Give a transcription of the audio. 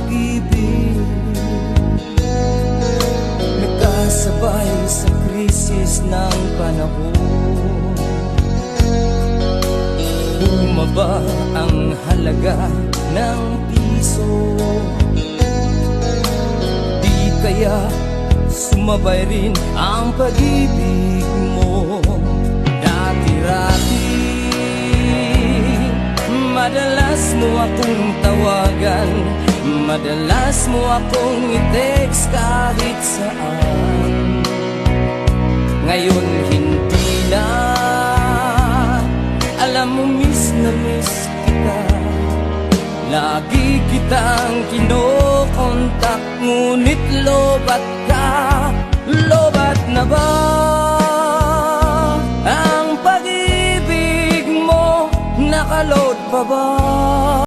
pag-ibig. Sa krisis ng panahon. Bumaba ang halaga ng piso. Di kaya sumabay rin ang pag-ibig mo. Dati-rati Madalas mo akong tawagan Madalas mo akong i-text kahit saan. Ngayon hindi na. Alam mo miss na miss kita. Lagi kitang kinokontak Ngunit lobat ka. Lobat na ba Ang pag-ibig mo? Nakaload pa ba